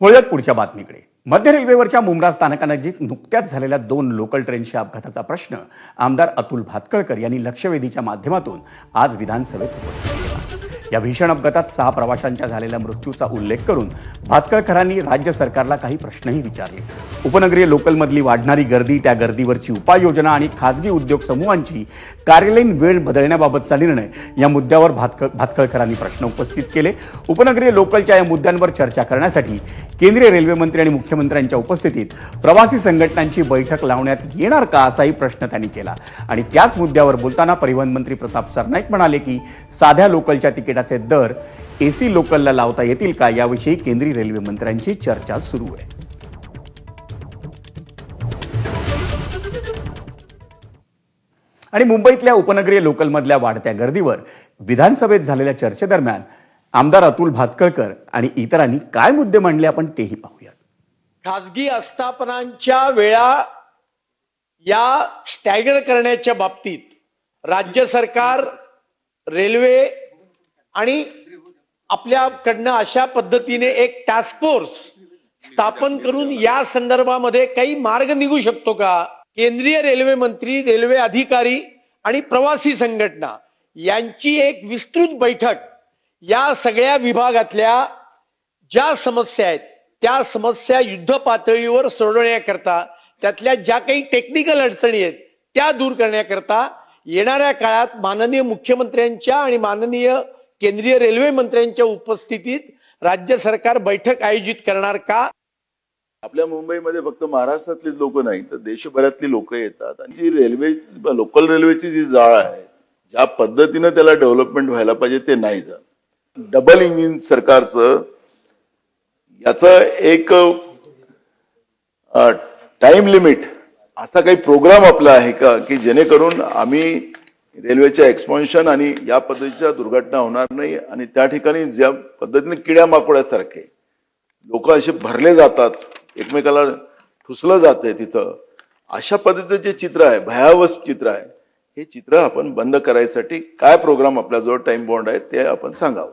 वळत पुढच्या बातमीकडे. मध्य रेल्वेवरच्या मुंब्रा स्थानकानजीक नुकत्याच झालेल्या दोन लोकल ट्रेनच्या अपघाताचा प्रश्न आमदार अतुल भातकळकर यांनी लक्षवेधीच्या माध्यमातून आज विधानसभेत उपस्थित केला. या भीषण अपघातात सहा प्रवाशांच्या झालेल्या मृत्यूचा उल्लेख करून भातकळकरांनी राज्य सरकारला काही प्रश्नही विचारले. उपनगरीय लोकलमधली वाढणारी गर्दी त्या गर्दीवरची उपाययोजना आणि खाजगी उद्योग समूहांची कार्यालयीन वेळ बदलण्याबाबतचा निर्णय या मुद्द्यावर भातकळ भातकळकरांनी प्रश्न उपस्थित केले. उपनगरीय लोकलच्या या मुद्द्यांवर चर्चा करण्यासाठी केंद्रीय रेल्वे मंत्री आणि मुख्यमंत्र्यांच्या उपस्थितीत प्रवासी संघटनांची बैठक लावण्यात येणार का असाही प्रश्न त्यांनी केला. आणि त्याच मुद्द्यावर बोलताना परिवहन मंत्री प्रताप सरनाईक म्हणाले की साध्या लोकलच्या तिकीट तिकिटाचे दर एसी लोकलला लावता येतील का? याविषयी केंद्रीय रेल्वे मंत्र्यांची चर्चा सुरू आहे. आणि मुंबईतल्या उपनगरीय लोकलमधल्या वाढत्या गर्दीवर विधानसभेत झालेल्या चर्चेदरम्यान आमदार अतुल भातकळकर आणि इतरांनी काय मुद्दे मांडले आपण तेही पाहूयात. खाजगी आस्थापनांच्या वेळा या स्टॅगर करण्याच्या बाबतीत राज्य सरकार रेल्वे आणि आपल्याकडनं अशा पद्धतीने एक टास्क फोर्स स्थापन करून या संदर्भामध्ये काही मार्ग निघू शकतो का? केंद्रीय रेल्वे मंत्री रेल्वे अधिकारी आणि प्रवासी संघटना यांची एक विस्तृत बैठक या सगळ्या विभागातल्या ज्या समस्या आहेत त्या समस्या युद्ध पातळीवर सोडवण्याकरता त्यातल्या ज्या काही टेक्निकल अडचणी आहेत त्या दूर करण्याकरता येणाऱ्या काळात माननीय मुख्यमंत्र्यांच्या आणि माननीय केंद्रीय रेल्वे मंत्र्यांच्या उपस्थितीत राज्य सरकार बैठक आयोजित करणार का? आपल्या मुंबईमध्ये फक्त महाराष्ट्रातली लोक नाही तर देशभरातली लोक येतात. आणि जी रेल्वे लोकल रेल्वेची जी जाळ आहे ज्या पद्धतीनं त्याला डेव्हलपमेंट व्हायला पाहिजे ते नाही जात. डबल इंजिन सरकारचं याचं एक टाइम लिमिट असा काही प्रोग्राम आपला आहे का की जेणेकरून आम्ही रेल्वेच्या एक्सपॉन्शन आणि या पद्धतीच्या दुर्घटना होणार नाही आणि त्या ठिकाणी ज्या पद्धतीने किड्या माकोड्यासारखे लोक असे भरले जातात एकमेकाला ठुसलं जातंय तिथं अशा पद्धतीचं जे चित्र आहे भयावह चित्र आहे हे चित्र आपण बंद करायसाठी काय प्रोग्राम आपल्याजवळ टाइम बॉन्ड आहे ते आपण सांगावं.